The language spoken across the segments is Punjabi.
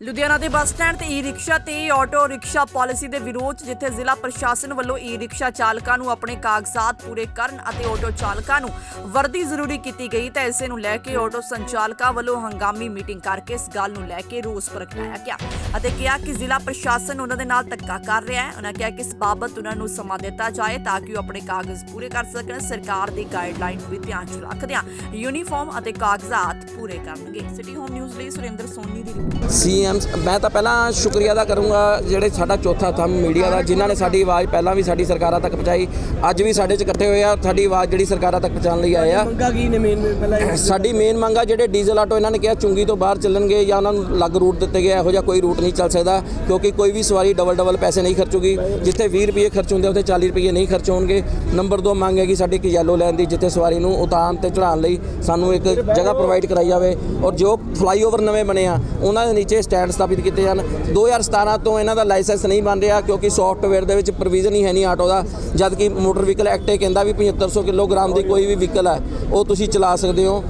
ਲੁਧਿਆਣਾ ਦੇ ਬੱਸ ਸਟੈਂਡ ਤੇ ਈ-ਰਿਕਸ਼ਾ ਤੇ ਆਟੋ ਰਿਕਸ਼ਾ ਪਾਲਿਸੀ ਦੇ ਵਿਰੋਧ, ਜਿੱਥੇ ਜ਼ਿਲ੍ਹਾ ਪ੍ਰਸ਼ਾਸਨ ਵੱਲੋਂ ਈ-ਰਿਕਸ਼ਾ ਚਾਲਕਾਂ ਨੂੰ ਆਪਣੇ ਕਾਗਜ਼ਾਤ ਪੂਰੇ ਕਰਨ ਅਤੇ ਆਟੋ ਚਾਲਕਾਂ ਨੂੰ ਵਰਦੀ ਜ਼ਰੂਰੀ ਕੀਤੀ ਗਈ ਤਾਂ ਇਸੇ ਨੂੰ ਲੈ ਕੇ ਆਟੋ ਸੰਚਾਲਕਾਂ ਵੱਲੋਂ ਹੰਗਾਮੀ ਮੀਟਿੰਗ ਕਰਕੇ ਇਸ ਗੱਲ ਨੂੰ ਲੈ ਕੇ ਰੋਸ ਪ੍ਰਗਟਾਇਆ ਗਿਆ ਅਤੇ ਕਿਹਾ ਕਿ ਜ਼ਿਲ੍ਹਾ ਪ੍ਰਸ਼ਾਸਨ ਉਹਨਾਂ ਦੇ ਨਾਲ ਧੱਕਾ ਕਰ ਰਿਹਾ ਹੈ। ਉਹਨਾਂ ਕਿਹਾ ਕਿ ਇਸ ਬਾਬਤ ਉਹਨਾਂ ਨੂੰ ਸਮਾਂ ਦਿੱਤਾ ਜਾਏ ਤਾਂ ਕਿ ਉਹ ਆਪਣੇ ਕਾਗਜ਼ ਪੂਰੇ ਕਰ ਸਕਣ। ਸਰਕਾਰ ਦੀ ਗਾਈਡਲਾਈਨ ਨੂੰ ਵੀ ਧਿਆਨ 'ਚ ਰੱਖਦਿਆਂ ਯੂਨੀਫਾਰਮ ਅਤੇ ਕਾਗਜ਼ਾਤ ਪੂਰੇ ਕਰਨਗੇ। ਸਿਟੀ ਹੋਮ ਨਿਊਜ਼ ਲਈ ਸੁਰਿੰਦਰ ਸੋਨੀ ਦੀ ਰਿਪੋਰਟ ਸੀਐਮ ਮੈਂ ਤਾਂ ਪਹਿਲਾਂ ਸ਼ੁਕਰੀਆ ਅਦਾ ਕਰੂੰਗਾ ਜਿਹੜੇ ਸਾਡਾ ਚੌਥਾ ਥੰਮ ਮੀਡੀਆ ਦਾ ਜਿਨ੍ਹਾਂ ਨੇ ਸਾਡੀ ਆਵਾਜ਼ ਪਹਿਲਾਂ ਵੀ ਸਾਡੀ ਸਰਕਾਰਾਂ ਤੱਕ ਪਹੁੰਚਾਈ। ਅੱਜ ਵੀ ਸਾਡੇ 'ਚ ਇਕੱਠੇ ਹੋਏ ਆ ਸਾਡੀ ਆਵਾਜ਼ ਜਿਹੜੀ ਸਰਕਾਰਾਂ ਤੱਕ ਪਹੁੰਚਾਉਣ ਲਈ ਆਏ ਆ। ਮੰਗਾ ਕੀ ਨੇ ਮੇਨ ਪਹਿਲਾਂ ਸਾਡੀ ਮੇਨ ਮੰਗ ਜਿਹੜੇ ਡੀਜ਼ਲ ਆਟੋ ਇਹਨਾਂ ਨੇ ਕਿਹਾ ਚੁੰਗੀ ਤੋਂ ਬਾਹਰ ਚੱਲਣਗੇ ਜਾਂ ਉਹਨਾਂ ਨੂੰ ਅਲੱਗ ਰੂਟ ਦਿੱਤੇ ਗਏ ਇਹੋ ਜਿਹਾ ਕੋਈ ਰੂਟ ਨਹੀਂ ਚੱਲ ਸਕਦਾ ਕਿਉਂਕਿ ਕੋਈ ਵੀ ਸਵਾਰੀ ਡਬਲ ਡਬਲ ਪੈਸੇ ਨਹੀਂ ਖਰਚੂਗੀ। ਜਿੱਥੇ 20 ਰੁਪਏ ਖਰਚ ਹੁੰਦੇ ਉੱਥੇ 40 ਰੁਪਏ ਨਹੀਂ ਖਰਚ ਹੋਣਗੇ। ਨੰਬਰ 2 ਮੰਗ ਹੈਗੀ ਸਾਡੀ ਇੱਕ ਯੈਲੋ ਲਾਈਨ ਦੀ ਜਿੱਥੇ ਸਵਾਰੀ ਨੂੰ ਉਤਾਰਨ ਤੇ ਚੜਾਉਣ ਲਈ ਸਾਨੂੰ ਇੱਕ ਜਗ੍ਹਾ ਪ੍ਰੋਵਾਈਡ ਕਰਾਈ ਜਾਵੇ। ਔਰ ਜੋ ਫਲਾਈਓਵਰ ਨਵੇਂ ਬਣੇ ਆ ਉਹਨਾਂ ਦੇ ਨੀਚੇ ਸਟੈਂਡ ਸਥਾਪਿਤ ਕੀਤੇ ਜਾਣ 2017 ਤੋਂ ਇਹਨਾਂ ਦਾ ਲਾਇਸੈਂਸ ਨਹੀਂ ਬਣ ਰਿਹਾ ਕਿਉਂਕਿ ਸੌਫਟਵੇਅਰ ਦੇ ਵਿੱਚ ਪ੍ਰੋਵੀਜ਼ਨ ਹੀ ਹੈ ਨਹੀਂ ਆਟੋ ਦਾ। ਜਦ ਕਿ ਮੋਟਰ ਵਹੀਕਲ ਐਕਟ ਇਹ ਕਹਿੰਦਾ ਵੀ 7500 ਕਿਲੋਗ੍ਰਾਮ ਦੀ ਕੋਈ ਵੀ ਵਹੀਕਲ ਹੈ, ਉਹ ਤੁਸੀਂ ਚਲਾ ਸਕਦੇ ਹੋ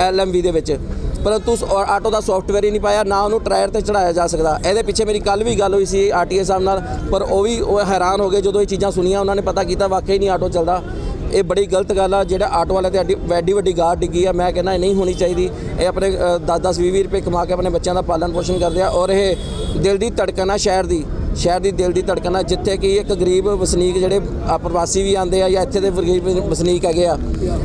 ਐਲਐਮਵੀ ਦੇ ਵਿੱਚ। ਪਰੰਤੂ ਸ- ਆਟੋ ਦਾ ਸੌਫਟਵੇਅਰ ਹੀ ਨਹੀਂ ਪਾਇਆ, ਨਾ ਉਹਨੂੰ ਟਰਾਇਰ ਤੇ ਚੜਾਇਆ ਜਾ ਸਕਦਾ। ਇਹਦੇ ਪਿੱਛੇ ਮੇਰੀ ਕੱਲ ਵੀ ਗੱਲ ਹੋਈ ਸੀ ਆਰਟੀਏ ਸਾਹਿਬ ਨਾਲ, ਪਰ ਉਹ ਵੀ, ਉਹ ਹੈਰਾਨ ਹੋ ਗਏ ਜਦੋਂ ਇਹ ਚੀਜ਼ਾਂ ਸੁਣੀਆਂ, ਉਹਨਾਂ ਨੇ ਪਤਾ ਕੀਤਾ, ਵਾਕਈ ਨਹੀਂ ਆਟੋ ਚੱਲਦਾ। ਇਹ ਬੜੀ ਗਲਤ ਗੱਲ ਆ, ਜਿਹੜਾ ਆਟੋ ਵਾਲੇ ਤੇ ਐਡੀ ਐਡੀ ਵੱਡੀ ਗਾਰ ਡਿੱਗੀ ਆ, ਮੈਂ ਕਹਿੰਦਾ ਇਹ ਨਹੀਂ ਹੋਣੀ ਚਾਹੀਦੀ। ਇਹ ਆਪਣੇ 10-10 20 ਰੁਪਏ ਕਮਾ ਕੇ ਆਪਣੇ ਬੱਚਿਆਂ ਦਾ ਪਾਲਣ ਪੋਸ਼ਣ ਕਰਦੇ ਆ ਔਰ ਇਹ ਦਿਲ ਦੀ ਧੜਕਣ ਆ ਸ਼ਹਿਰ ਦੀ। ਸ਼ਹਿਰ ਦੀ ਦਿਲ ਦੀ ਧੜਕਣ ਆ ਜਿੱਥੇ ਕਿ ਇੱਕ ਗਰੀਬ ਵਸਨੀਕ ਜਿਹੜੇ ਆ ਪ੍ਰਵਾਸੀ ਵੀ ਆਉਂਦੇ ਆ ਜਾਂ ਇੱਥੇ ਦੇ ਗਰੀਬ ਵਸਨੀਕ ਹੈਗੇ ਆ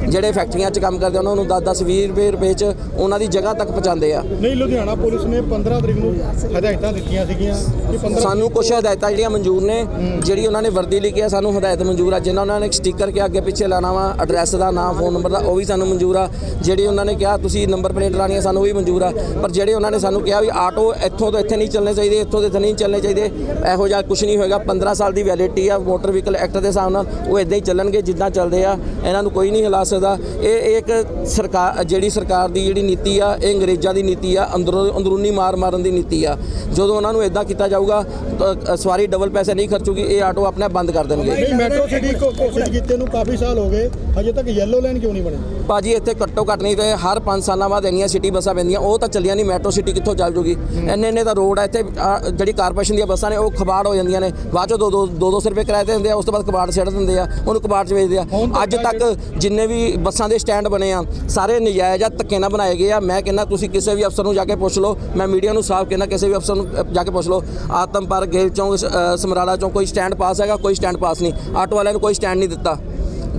ਜਿਹੜੇ ਫੈਕਟਰੀਆਂ 'ਚ ਕੰਮ ਕਰਦੇ ਉਹਨਾਂ ਨੂੰ 10-10 20 ਰੁਪਏ ਰੁਪਏ 'ਚ ਉਹਨਾਂ ਦੀ ਜਗ੍ਹਾ ਤੱਕ ਪਹੁੰਚਾਉਂਦੇ ਆ। ਨਹੀਂ ਲੁਧਿਆਣਾ ਪੁਲਿਸ ਨੇ 15 ਤਰੀਕ ਨੂੰ ਹਦਾਇਤਾਂ ਦਿੱਤੀਆਂ ਸੀਗੀਆਂ ਕਿ 15 ਸਾਨੂੰ ਕੁਝ ਹਦਾਇਤਾਂ ਜਿਹੜੀਆਂ ਮਨਜ਼ੂਰ ਨੇ ਜਿਹੜੀ ਉਹਨਾਂ ਨੇ ਵਰਦੀ ਲਿਖੀ ਆ ਸਾਨੂੰ ਹਦਾਇਤ ਮਨਜ਼ੂਰ ਆ। ਜਿਨ੍ਹਾਂ ਉਹਨਾਂ ਨੇ ਸਟicker ਕਿ ਅੱਗੇ ਪਿੱਛੇ ਲਾਣਾ ਵਾ ਐਡਰੈਸ ਦਾ ਨਾਮ ਫੋਨ ਨੰਬਰ ਦਾ ਉਹ ਵੀ ਸਾਨੂੰ ਮਨਜ਼ੂਰ ਆ। ਜਿਹੜੀ ਉਹਨਾਂ ਨੇ ਕਿਹਾ ਤੁਸੀਂ ਨੰਬਰ ਪਲੇਟ ਲਾਣੀ ਆ ਸਾਨੂੰ ਵੀ ਮਨਜ਼ੂਰ ਆ। ਪਰ ਜਿਹੜੇ ਉਹਨਾਂ ਨੇ ਸਾਨੂੰ ਕਿਹਾ ਵੀ ਆਟੋ ਇੱਥੋਂ ਤੋਂ ਇੱਥੇ ਨਹੀਂ ਚੱਲਣੇ ਚਾਹੀਦੇ ਇੱਥੋਂ ਤੋਂ ਇੱਥੇ ਨਹੀਂ ਚੱਲਣੇ ਚਾਹੀਦੇ ਇਹੋ ਜਿਹਾ ਕੁਝ ਨਹੀਂ ਹੋਏਗਾ। 15 ਸਾਲ ਦੀ ਵੈਲਿਡਿਟੀ ਆ ਮੋਟਰ ਵਹੀਕਲ ਐਕਟ ਦੇ ਹਿਸਾਬ ਨਾਲ ਉਹ ਇਦਾਂ ਹੀ ਚੱਲਣਗੇ ਜਿੱਦਾਂ ਚੱਲਦੇ ਆ। ਇਹਨਾਂ ਨੂੰ ਕੋਈ ਨਹੀਂ ਹਿਲਾ ਸਕਦਾ। ਇਹ ਇੱਕ ਸਰਕਾਰ ਜਿਹੜੀ ਸਰਕਾਰ ਦੀ ਜਿਹੜੀ ਨੀਤੀ ਆ ਇਹ ਅੰਗਰੇਜ਼ਾਂ ਦੀ ਨੀਤੀ ਆ ਅੰਦਰੋਂ ਅੰਦਰੂਨੀ ਮਾਰ ਮਾਰਨ ਦੀ ਨੀਤੀ ਆ। ਜਦੋਂ ਉਹਨਾਂ ਨੂੰ ਇਦਾਂ ਕੀਤਾ ਜਾਊਗਾ ਸਵਾਰੀ ਡਬਲ ਪੈਸੇ ਨਹੀਂ ਖਰਚੂਗੀ ਇਹ ਆਟੋ ਆਪਣੇ ਆਪ ਬੰਦ ਕਰ ਦੇਣਗੇ। ਮੈਟਰੋ ਸਿਟੀ ਕੋਸ਼ਿਸ਼ ਕੀਤੇ ਨੂੰ ਕਾਫੀ ਸਾਲ ਹੋ ਗਏ ਹਜੇ ਤੱਕ ਯੈਲੋ ਲਾਈਨ ਕਿਉਂ ਨਹੀਂ ਬਣੀ? ਭਾਜੀ ਇੱਥੇ ਘੱਟੋ ਘੱਟ ਨਹੀਂ ਤੇ ਹਰ 5 ਸਾਲਾਂ ਬਾਅਦ ਇੰਨੀਆਂ ਸਿਟੀ ਬੱਸਾਂ ਪੈਂਦੀਆਂ ਉਹ ਤਾਂ ਚੱਲੀਆਂ ਨਹੀਂ ਮੈਟਰੋ ਸਿਟੀ ਕਿੱਥੋਂ ਚੱਲ ਜੂਗੀ। ਇੰਨੇ ਇੰਨੇ ਤਾਂ ਰੋਡ ਆ ਇੱਥੇ ਜਿਹੜੀ ਕਾਰਪੋਰੇਸ਼ਨ ਦੀਆਂ ਬੱਸਾਂ ਨੇ ਉਹ ਖਬਾੜ ਹੋ ਜਾਂਦੀਆਂ ਨੇ। ਬਾਅਦ ਚੋਂ ਦੋ ਦੋ ਦੋ ਦੋ ਸੌ ਰੁਪਏ ਕਿਰਾਏ ਤੇ ਦਿੰਦੇ ਆ ਉਸ ਤੋਂ ਬਾਅਦ ਕਬਾੜ ਛੱਡ ਦਿੰਦੇ ਆ ਉਹਨੂੰ ਕਬਾੜ 'ਚ ਵੇਚਦੇ ਆ। ਅੱਜ ਤੱਕ ਜਿੰਨੇ ਵੀ ਬੱਸਾਂ ਦੇ ਸਟੈਂਡ ਬਣੇ ਆ ਸਾਰੇ ਨਜਾਇਜ਼ ਆ ਧੱਕੇ ਨਾਲ ਬਣਾਏ ਗਏ ਆ। ਮੈਂ ਕਹਿੰਦਾ ਤੁਸੀਂ ਕਿਸੇ ਵੀ ਅਫਸਰ ਨੂੰ ਜਾ ਕੇ ਪੁੱਛ ਲਓ ਮੈਂ ਮੀਡੀਆ ਨੂੰ ਸਾਫ਼ ਕਹਿੰਦਾ ਕਿਸੇ ਵੀ ਅਫਸਰ ਨੂੰ ਜਾ ਕੇ ਪੁੱਛ ਲਓ। ਆਤਮ ਪਾਰਕ ਗੇਲ ਚੌਂਕ ਸਮਰਾਲਾ ਚੌਂਕ ਕੋਈ ਸਟੈਂਡ ਪਾਸ ਹੈਗਾ ਕੋਈ ਸਟੈਂਡ ਪਾਸ ਨਹੀਂ। ਆਟੋ ਵਾਲਿਆਂ ਨੂੰ ਕੋਈ ਸਟੈਂਡ ਨਹੀਂ ਦਿੱਤਾ।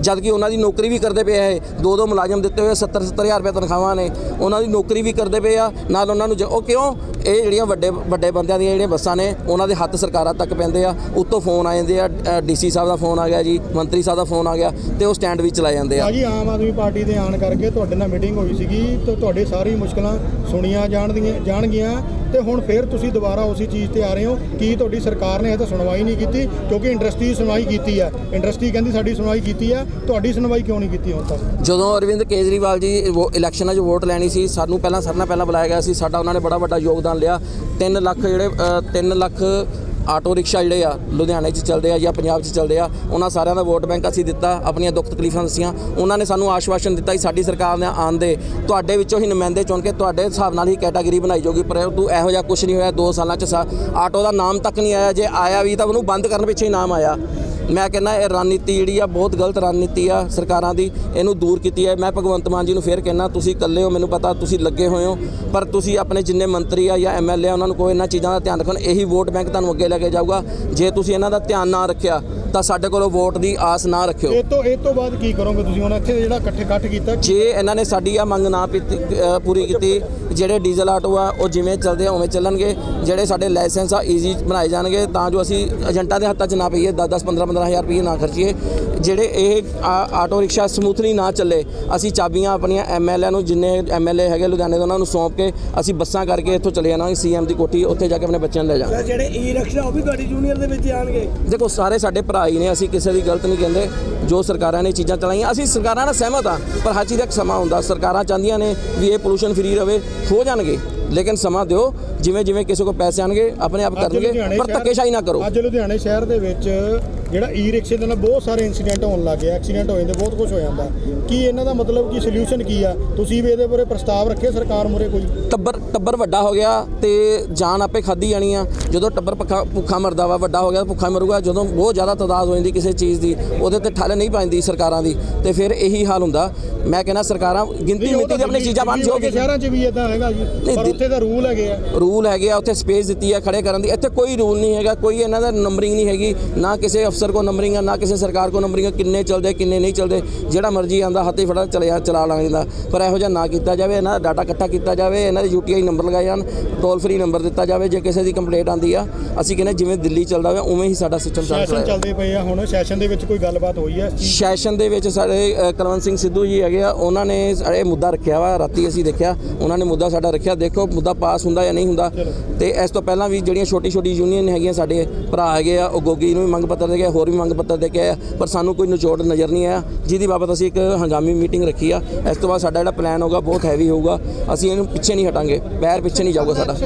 ਜਦ ਕਿ ਉਹਨਾਂ ਦੀ ਨੌਕਰੀ ਵੀ ਕਰਦੇ ਪਏ ਆ ਇਹ। ਦੋ ਦੋ ਮੁਲਾਜ਼ਮ ਦਿੱਤੇ ਹੋਏ 70 70000 ਰੁਪਏ ਤਨਖਾਹਾਂ ਨੇ। ਉਹਨਾਂ ਦੀ ਨੌਕਰੀ ਵੀ ਕਰਦੇ ਪਏ ਆ, ਨਾਲ ਉਹਨਾਂ ਨੂੰ ਜ- ਉਹ ਕਿਉਂ? ਇਹ ਜਿਹੜੀਆਂ ਵੱਡੇ ਵੱਡੇ ਬੰਦਿਆਂ ਦੀਆਂ ਜਿਹੜੀਆਂ ਬੱਸਾਂ ਨੇ, ਉਹਨਾਂ ਦੇ ਹੱਥ ਸਰਕਾਰਾਂ ਤੱਕ ਪੈਂਦੇ ਆ, ਉੱਤੋਂ ਫੋਨ ਆ ਜਾਂਦੇ ਆ ਡੀਸੀ ਸਾਹਿਬ ਦਾ ਫੋਨ ਆ ਗਿਆ ਜੀ ਮੰਤਰੀ ਸਾਹਿਬ ਦਾ ਫੋਨ ਆ ਗਿਆ ਤੇ ਉਹ ਸਟੈਂਡ ਵੀ ਚਲਾਏ ਜਾਂਦੇ ਆ। ਭਾਜੀ ਆਮ ਆਦਮੀ ਪਾਰਟੀ ਦੇ ਆਣ ਕਰਕੇ ਤੁਹਾਡੇ ਨਾਲ ਮੀਟਿੰਗ ਹੋਈ ਸੀਗੀ ਤੇ ਤੁਹਾਡੀ ਸਾਰੀ ਮੁਸ਼ਕਲਾਂ ਸੁਣੀਆਂ ਜਾਣਦੀਆਂ ਜਾਣਗੀਆਂ ਤੇ ਹੁਣ ਫੇਰ ਤੁਸੀਂ ਦੁਬਾਰਾ ਉਸੇ ਚੀਜ਼ ਤੇ ਆ ਰਹੇ ਹੋ। ਕੀ ਤੁਹਾਡੀ ਸਰਕਾਰ ਨੇ ਇਹ ਤਾਂ ਸੁਣਵਾਈ ਨਹੀਂ ਕੀਤੀ? ਕਿਉਂਕਿ ਇੰਡਸਟਰੀ ਸੁਣਵਾਈ ਕੀਤੀ ਆ। ਇੰਡਸਟਰੀ ਕਹਿੰਦੀ ਸਾਡੀ ਸੁਣਵਾਈ ਕੀਤੀ ਆ ਤੁਹਾਡੀ ਸੁਣਵਾਈ ਕਿਉਂ ਨਹੀਂ ਕੀਤੀ ਹੁਣ ਤੱਕ? ਜਦੋਂ ਅਰਵਿੰਦ ਕੇਜਰੀਵਾਲ ਜੀ ਉਹ ਇਲੈਕਸ਼ਨਾਂ 'ਚ ਵੋਟ ਲੈਣੀ ਸੀ ਸਾਨੂੰ ਪਹਿਲਾਂ ਸਾਰਿਆਂ ਨਾਲ ਪਹਿਲਾਂ ਬੁਲਾਇਆ ਗਿਆ ਸੀ ਸਾਡਾ ਉਹਨਾਂ ਨੇ ਬੜਾ ਵੱਡਾ ਯੋਗਦਾਨ ਲਿਆ। 3 ਲੱਖ ਜਿਹੜੇ 3 ਲੱਖ ਆਟੋ ਰਿਕਸ਼ਾ ਜਿਹੜੇ ਆ, ਲੁਧਿਆਣੇ 'ਚ ਚੱਲਦੇ ਆ ਜਾਂ ਪੰਜਾਬ 'ਚ ਚੱਲਦੇ ਆ, ਉਹਨਾਂ ਸਾਰਿਆਂ ਦਾ ਵੋਟ ਬੈਂਕ ਅਸੀਂ ਦਿੱਤਾ, ਆਪਣੀਆਂ ਦੁੱਖ ਤਕਲੀਫਾਂ ਦੱਸੀਆਂ। ਉਹਨਾਂ ਨੇ ਸਾਨੂੰ ਆਸ਼ਵਾਸਨ ਦਿੱਤਾ ਕਿ ਸਾਡੀ ਸਰਕਾਰ ਨੇ ਆਉਣ ਦੇ, ਤੁਹਾਡੇ ਵਿੱਚੋਂ ਹੀ ਨੁਮਾਇੰਦੇ ਚੁਣ ਕੇ ਤੁਹਾਡੇ ਹਿਸਾਬ ਨਾਲ ਹੀ ਕੈਟਾਗਰੀ ਬਣਾਈ ਜਾਊਗੀ ਪਰ ਤੂੰ ਇਹੋ ਜਿਹਾ ਕੁਝ ਨਹੀਂ ਹੋਇਆ 2 ਸਾਲਾਂ 'ਚ ਸਾ- ਆਟੋ ਦਾ ਨਾਮ ਤੱਕ ਨਹੀਂ ਆਇਆ, ਜੇ ਆਇਆ ਵੀ ਤਾਂ ਉਹਨੂੰ ਬੰਦ ਕਰਨ ਪਿੱਛੇ ਹੀ ਨਾਮ ਆਇਆ। ਮੈਂ ਕਹਿੰਦਾ ਇਹ ਰਣਨੀਤੀ ਜਿਹੜੀ ਆ ਬਹੁਤ ਗਲਤ ਰਣਨੀਤੀ ਆ ਸਰਕਾਰਾਂ ਦੀ ਇਹਨੂੰ ਦੂਰ ਕੀਤੀ ਹੈ ਮੈਂ ਭਗਵੰਤ ਮਾਨ ਜੀ ਨੂੰ ਫੇਰ ਕਹਿਣਾ ਤੁਸੀਂ ਇਕੱਲੇ ਹੋ ਮੈਨੂੰ ਪਤਾ ਤੁਸੀਂ ਲੱਗੇ ਹੋਏ ਹੋ ਪਰ ਤੁਸੀਂ ਆਪਣੇ ਜਿੰਨੇ ਮੰਤਰੀ ਆ ਜਾਂ ਐਮਐਲਏ ਆ ਉਹਨਾਂ ਨੂੰ ਕੋਈ ਇਹਨਾਂ ਚੀਜ਼ਾਂ ਦਾ ਧਿਆਨ ਰੱਖਣ। ਇਹੀ ਵੋਟ ਬੈਂਕ ਤੁਹਾਨੂੰ ਅੱਗੇ ਲੈ ਕੇ ਜਾਊਗਾ। ਜੇ ਤੁਸੀਂ ਇਹਨਾਂ ਦਾ ਧਿਆਨ ਨਾ ਰੱਖਿਆ ਤਾਂ ਸਾਡੇ ਕੋਲੋਂ ਵੋਟ ਦੀ ਆਸ ਨਾ ਰੱਖਿਓ। ਇਹ ਤੋਂ ਇਹ ਤੋਂ ਬਾਅਦ ਕੀ ਕਰੋਗੇ ਤੁਸੀਂ? ਹੁਣ ਇੱਥੇ ਜਿਹੜਾ ਇਕੱਠੇ ਇਕੱਠ ਕੀਤਾ। ਜੇ ਇਹਨਾਂ ਨੇ ਸਾਡੀ ਆ ਮੰਗ ਨਾ ਪੂਰੀ ਕੀਤੀ ਜਿਹੜੇ ਡੀਜ਼ਲ ਆਟੋ ਆ, ਉਹ ਜਿਵੇਂ ਚੱਲਦੇ ਆ, ਉਵੇਂ ਚੱਲਣਗੇ। ਜਿਹੜੇ ਸਾਡੇ ਲਾਇਸੈਂਸ ਆ ਈਜ਼ੀ ਬਣਾਏ ਜਾਣਗੇ, ਤਾਂ ਜੋ ਅਸੀਂ ਏਜੰਟਾਂ ਦੇ ਹੱਥਾਂ 'ਚ ਨਾ ਪਈਏ 10 10 15 15000 ਰੁਪਏ ਨਾ ਖਰਚੀਏ। ਜਿਹੜੇ ਇਹ ਆਟੋ ਰਿਕਸ਼ਾ ਸਮੂਥਲੀ ਨਾ ਚੱਲੇ ਅਸੀਂ ਚਾਬੀਆਂ ਆਪਣੀਆਂ ਐਮਐਲਏ ਨੂੰ ਜਿੰਨੇ ਐਮਐਲਏ ਹੈਗੇ ਲੁਧਿਆਣੇ ਦੇ ਉਹਨਾਂ ਨੂੰ ਸੌਂਪ ਕੇ ਅਸੀਂ ਬੱਸਾਂ ਕਰਕੇ ਇੱਥੋਂ ਚਲੇ ਜਾਣਾ ਸੀਐਮ ਦੀ ਕੋਠੀ ਉੱਥੇ ਜਾ ਕੇ ਆਪਣੇ ਬੱਚਿਆਂ ਨੂੰ ਲੈ ਜਾਣਾ। ਜਿਹੜੇ ਈ ਰਿਕਸ਼ਾ ਉਹ ਵੀ ਤੁਹਾਡੀ ਜੂਨੀਅਰ ਦੇ ਵਿੱਚ ਆਣਗੇ? ਦੇਖੋ ਸਾਰੇ ਸਾਡੇ ਭਰਾ ਹੀ ਨੇ ਅਸੀਂ ਕਿਸੇ ਦੀ ਗਲਤ ਨਹੀਂ ਕਹਿੰਦੇ ਜੋ ਸਰਕਾਰਾਂ ਨੇ ਚੀਜ਼ਾਂ ਚਲਾਈਆਂ ਅਸੀਂ ਸਰਕਾਰਾਂ ਨਾਲ ਸਹਿਮਤ ਆ ਪਰ ਹਰ ਚੀਜ਼ ਦਾ ਇੱਕ ਸਮਾਂ ਹੁੰਦਾ ਸਰਕਾਰਾਂ ਚਾਹੁੰਦੀਆਂ ਨੇ ਵੀ ਇਹ ਪੋਲੂਸ਼ਨ ਫ੍ਰੀ ਰਵੇ ਹੋ ਜਾਣਗੇ ਲੇਕਿਨ ਸਮਾਂ ਦਿਓ ਜਿਵੇਂ ਜਿਵੇਂ ਕਿਸੇ ਕੋਲ ਪੈਸੇ ਆਣਗੇ ਆਪਣੇ ਆਪ ਕਰਨਗੇ ਪਰ ਧੱਕੇਸ਼ਾਹੀ ਨਾ ਕਰੋ। ਅੱਜ ਲੁਧਿਆਣੇ ਸ਼ਹਿਰ ਦੇ ਵਿੱਚ ਜਿਹੜਾ ਈ ਰਿਕਸ਼ੇ ਦੇ ਨਾਲ ਬਹੁਤ ਸਾਰੇ ਇਨਸੀਡੈਂਟ ਹੋਣ ਲੱਗ ਗਏ ਐਕਸੀਡੈਂਟ ਹੋ ਜਾਂਦੇ ਬਹੁਤ ਕੁਝ ਹੋ ਜਾਂਦਾ। ਕੀ ਇਹਨਾਂ ਦਾ ਮਤਲਬ ਕੀ ਸੋਲੂਸ਼ਨ ਕੀ ਆ? ਤੁਸੀਂ ਵੀ ਇਹਦੇ ਬਾਰੇ ਪ੍ਰਸਤਾਵ ਰੱਖੇ ਸਰਕਾਰ ਮੁਰੇ ਕੋਈ? ਟੱਬਰ ਟੱਬਰ ਵੱਡਾ ਹੋ ਗਿਆ ਤੇ ਜਾਨ ਆਪੇ ਖਾਦੀ ਜਾਣੀ ਆ। ਜਦੋਂ ਟੱਬਰ ਭੁੱਖਾ ਭੁੱਖਾ ਮਰਦਾ ਵਾ ਵੱਡਾ ਹੋ ਗਿਆ ਭੁੱਖਾ ਮਰੂਗਾ ਜਦੋਂ ਬਹੁਤ ਜ਼ਿਆਦਾ ਤਾਦਾਦ ਹੋ ਜਾਂਦੀ ਕਿਸੇ ਚੀਜ਼ ਦੀ ਉਹਦੇ ਤੇ ਠੱਲ ਨਹੀਂ ਪੈਂਦੀ ਸਰਕਾਰਾਂ ਦੀ। ਤੇ ਫਿਰ ਇਹੀ ਹਾਲ ਹੁੰਦਾ। ਮੈਂ ਕਹਿੰਦਾ ਸਰਕਾਰਾਂ ਗਿਣਤੀ ਮਿੱਤੀ ਦੀ ਆਪਣੀ ਚੀਜ਼ਾਂ ਜੋ ਵਰਗੇ ਸ਼ਹਿਰਾਂ 'ਚ ਵੀ ਇਦਾਂ ਹੈਗਾ ਜੀ ਪਰ ਉੱਥੇ ਦਾ ਰੂਲ ਹੈਗੇ ਆ। ਰੂਲ ਹੈਗੇ ਆ ਉੱਥੇ ਸਪੇਸ ਦਿੱਤੀ ਆ ਖੜੇ ਕਰਨ ਦੀ। ਇੱਥੇ ਕੋਈ ਰੂਲ ਨਹੀਂ ਹੈਗਾ ਕੋਈ ਇਹਨਾਂ ਦਾ ਨੰਬਰਿੰਗ ਨਹੀਂ ਹੈਗੀ ਨਾ ਕਿਸੇ ਅਫਸਰ ਕੋ ਨੰਬਰਿੰਗ ਆ ਨਾ ਕਿਸੇ ਸਰਕਾਰ ਕੋ ਨੰਬਰਿੰਗ ਆ ਕਿੰਨੇ ਚੱਲਦੇ ਕਿੰਨੇ ਨਹੀਂ ਚੱਲਦੇ ਜਿਹੜਾ ਮਰਜ਼ੀ ਆਂਦਾ ਹੱਥੀ ਫੜਾ ਚਲਿਆ ਚਲਾ ਲੈਂਦਾ। ਪਰ ਇਹੋ ਜਿਹਾ ਨਾ ਕੀਤਾ ਜਾਵੇ ਇਹਨਾਂ ਦਾ ਡਾਟਾ ਇਕੱਠਾ ਕੀਤਾ ਜਾਵੇ ਇਹਨਾਂ ਦੇ ਯੂਟੀਆਈ ਨੰਬਰ ਲਗਾਏ ਜਾਣ ਟੋਲ ਫ੍ਰੀ ਨੰਬਰ ਦਿੱਤਾ ਜਾਵੇ ਜੇ ਕਿਸੇ ਦੀ ਕੰਪਲੇਂਟ ਆਂਦੀ ਆ ਅਸੀਂ ਕਹਿੰਦੇ ਜਿਵੇਂ ਦਿੱਲੀ ਚੱਲਦਾ ਹੋਵੇ ਉਵੇਂ ਹੀ ਸਾਡਾ ਸਿਸਟਮ ਸੈਸ਼ਨ ਚੱਲਦਾ ਹੈ। ਚੱਲਦੇ ਪਏ ਆ ਹੁਣ ਸੈਸ਼ਨ ਦੇ ਵਿੱਚ ਕੋਈ ਗੱਲਬਾਤ ਹੋਈ ਹੈ ਸੈਸ਼ਨ ਦੇ? ਵਿੱਚ ਸਾਡੇ ਕੁਲਵੰਤ ਸਿੰਘ ਸਿੱਧੂ ਜੀ ਹੈਗੇ ਆ ਉਹਨਾਂ ਨੇ ਇਹ ਮੁੱਦਾ ਰੱਖਿਆ ਵਾ ਰਾਤੀ ਅਸੀਂ ਦੇਖਿਆ ਉਹਨਾਂ ਨੇ ਮੁੱਦਾ ਸਾਡਾ ਰੱਖਿਆ ਦੇਖੋ ਮੁੱਦਾ ਪਾਸ ਹੁੰਦਾ ਜਾਂ ਨਹੀਂ ਹੁੰਦਾ। ਤੇ ਇਸ ਤੋਂ ਪਹਿਲਾਂ ਵੀ ਜਿਹੜੀਆਂ ਛੋਟੀ ਛੋਟੀ ਯੂਨੀਅਨ ਹੈਗੀਆਂ ਸਾਡੇ ਭਰਾ ਹੈਗੇ ਆ ਉਹ ਗੋਗੀ ਨੂੰ ਵੀ ਮੰਗ ਪੱਤਰ ਦੇ ਕੇ ਹੋਰ ਵੀ ਮੰਗ ਪੱਤਰ ਦੇ ਕੇ ਆਏ ਆ, ਪਰ ਸਾਨੂੰ ਕੋਈ ਨਿਚੋੜ ਨਜ਼ਰ ਨਹੀਂ ਆਇਆ ਜਿਹਦੀ ਬਾਬਤ ਅਸੀਂ ਇੱਕ ਹੰਗਾਮੀ ਮੀਟਿੰਗ ਰੱਖੀ ਆ। ਇਸ ਤੋਂ ਬਾਅਦ ਸਾਡਾ ਜਿਹੜਾ ਪਲਾਨ ਹੋਗਾ ਬਹੁਤ ਹੈਵੀ ਹੋਊਗਾ। ਅਸੀਂ ਇਹਨੂੰ ਪਿੱਛੇ ਨਹੀਂ ਹਟਾਂਗੇ ਪੈਰ ਪਿੱਛੇ ਨਹੀਂ ਜਾਊਗਾ ਸਾਡਾ।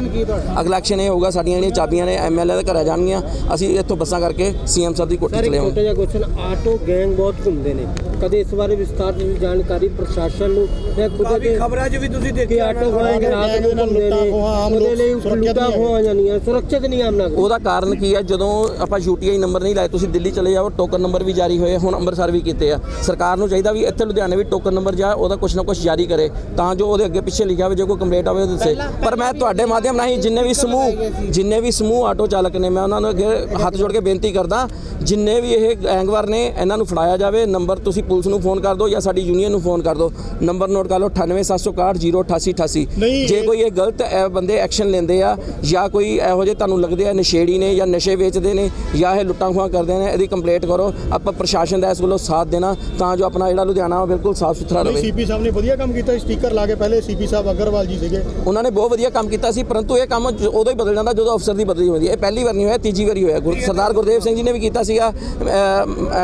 ਅਗਲਾ ਐਕਸ਼ਨ ਇਹ ਹੋਊਗਾ ਸਾਡੀਆਂ ਜਿਹੜੀਆਂ ਚਾਬੀਆਂ ਨੇ ਐਮਐਲਏ ਦੇ ਘਰ ਜਾਣਗੀਆਂ ਅਸੀਂ ਇੱਥੋਂ ਬੱਸਾਂ ਕਰਕੇ ਸੀਐਮ ਸਾਹਿਬ ਦੀ ਕੋਠੀ ਚਲੇ ਆਵਾਂਗੇ। ਛੋਟਾ ਜਿਹਾ ਕੁਐਸਚਨ ਆਟੋ ਗੈਂਗ ਬਹੁਤ ਘੁੰਮਦੇ ਨੇ। ਕਦੇ ਇਸ ਬਾਰੇ ਵਿਸਤਾਰ ਦੀ ਜਾਣਕਾਰੀ ਪ੍ਰਸ਼ਾਸਨ ਨੂੰ ਜਾਂ ਖੁਦ ਦੇ ਖਬਰਾਂ 'ਚ ਵੀ ਤੁਸੀਂ ਕਿ ਦੇਖਿਆ ਆਟੋ ਗੈਂਗ ਰਾਤ ਨੂੰ ਘੁੰਮਦੇ ਨੇ ਉਹਦੇ ਲਈ ਲੁੱਟਾਂ ਖੋਹਾਂ ਜਾਂਦੀਆਂ ਸੁਰੱਖਿਅਤ ਨਹੀਂ ਆਮ ਨਾਗਰਿਕ ਉਹਦਾ ਕਾਰਨ ਕੀ ਹੈ ਜਦੋਂ ਆਪਾਂ ਯੂਟੀਆਈ ਨੰਬਰ ਨਹੀਂ ਲਾਏ ਤੁਸੀਂ ਦਿੱਲੀ ਚਲੇ ਜਾਓ ਟੋਕਨ ਨੰਬਰ ਵੀ ਜਾਰੀ ਹੋਏ ਹੁਣ ਅੰਮ੍ਰਿਤਸਰ ਵੀ ਕੀਤੇ ਆ। ਸਰਕਾਰ ਨੂੰ ਚਾਹੀਦਾ ਵੀ ਇੱਥੇ ਲੁਧਿਆਣੇ ਵੀ ਟੋਕਨ ਨੰਬਰ ਜਾ ਉਹਦਾ ਕੁਛ ਨਾ ਕੁਛ ਜਾਰੀ ਕਰੇ ਤਾਂ ਜੋ ਉਹਦੇ ਅੱਗੇ ਪਿੱਛੇ ਲਿਖਿਆ ਹੋਵੇ ਜੇ ਕੋਈ ਕੰਪਲੇਂਟ ਆਵੇ ਦੱਸੇ। ਪਰ ਮੈਂ ਤੁਹਾਡੇ ਮਾਧਿਅਮ ਰਾਹੀਂ ਜਿੰਨੇ ਵੀ ਸਮੂਹ ਜਿੰਨੇ ਵੀ ਸਮੂਹ ਆਟੋ ਚਾਲਕ ਨੇ ਮੈਂ ਉਹਨਾਂ ਨੂੰ ਅੱਗੇ ਹੱਥ ਜੋੜ ਕੇ ਬੇਨਤੀ ਕਰਦਾ ਜਿੰਨੇ ਵੀ ਇਹ ਗੈਂਗਵਾਰ ਨੇ ਇਹਨਾਂ ਨੂੰ ਫੜਾਇਆ ਜਾਵੇ ਨੰਬਰ ਤੁਸੀਂ ਪੁਲਿਸ ਨੂੰ ਫੋਨ ਕਰ ਦਿਓ ਜਾਂ ਸਾਡੀ ਯੂਨੀਅਨ ਨੂੰ ਫੋਨ ਕਰ ਦਿਓ ਨੰਬਰ ਨੋਟ ਕਰ ਲਓ 9876608888 ਨਹੀਂ, ਜੇ ਕੋਈ ਇਹ ਗਲਤ ਬੰਦੇ ਐਕਸ਼ਨ ਲੈਂਦੇ ਆ ਜਾਂ ਕੋਈ ਇਹੋ ਜਿਹੇ ਤੁਹਾਨੂੰ ਲੱਗਦੇ ਆ ਨਸ਼ੇੜੀ ਨੇ ਜਾਂ ਨਸ਼ੇ ਵੇਚਦੇ ਨੇ ਜਾਂ ਇਹ ਲੁੱਟਾਂ ਖੋਹਾਂ ਕਰਦੇ ਨੇ ਇਹਦੀ ਕੰਪਲੇਂਟ ਕਰੋ। ਆਪਾਂ ਪ੍ਰਸ਼ਾਸਨ ਦਾ ਇਸ ਵੱਲੋਂ ਸਾਥ ਦੇਣਾ ਤਾਂ ਜੋ ਆਪਣਾ ਜਿਹੜਾ ਲੁਧਿਆਣਾ ਉਹ ਬਿਲਕੁਲ ਸਾਫ਼ ਸੁਥਰਾ ਰਹੇ। ਸੀਪੀ ਸਾਹਿਬ ਨੇ ਵਧੀਆ ਕੰਮ ਕੀਤਾ ਸਟicker ਲਾ ਕੇ ਪਹਿਲੇ ਸੀਪੀ ਸਾਹਿਬ ਅਗਰਵਾਲ ਜੀ ਸੀਗੇ। ਉਹਨਾਂ ਨੇ ਬਹੁਤ ਵਧੀਆ ਕੰਮ ਕੀਤਾ ਸੀ ਪਰੰਤੂ ਇਹ ਕੰਮ ਉਦੋਂ ਹੀ ਬਦਲ ਜਾਂਦਾ ਜਦੋਂ ਅਫਸਰ ਦੀ ਬਦਲੀ ਹੁੰਦੀ ਹੈ। ਇਹ ਪਹਿਲੀ ਵਾਰ ਨਹੀਂ ਹੋਇਆ ਤੀਜੀ ਵਾਰੀ ਹੋਇਆ। ਸਰਦਾਰ ਗੁਰਦੇਵ ਸਿੰਘ ਜੀ ਨੇ ਵੀ ਕੀਤਾ ਸੀਗਾ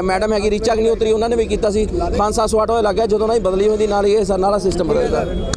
ਮੈਡਮ ਹੈਗੀ ਰੀਚਾ ਅਗਨੀਹੋਤਰੀ ਉਹਨਾਂ ਨੇ ਵੀ ਕੀਤਾ ਸੀ। 5-700 ਆਟੋ ਲੱਗ ਗਿਆ ਜਦੋਂ ਉਹਨਾਂ ਹੀ ਬਦਲੀ ਹੁੰਦੀ ਨਾਲ ਹੀ ਇਹ ਸਰ ਨਾਲਾ ਸਿਸਟਮ ਬਦਲਦਾ।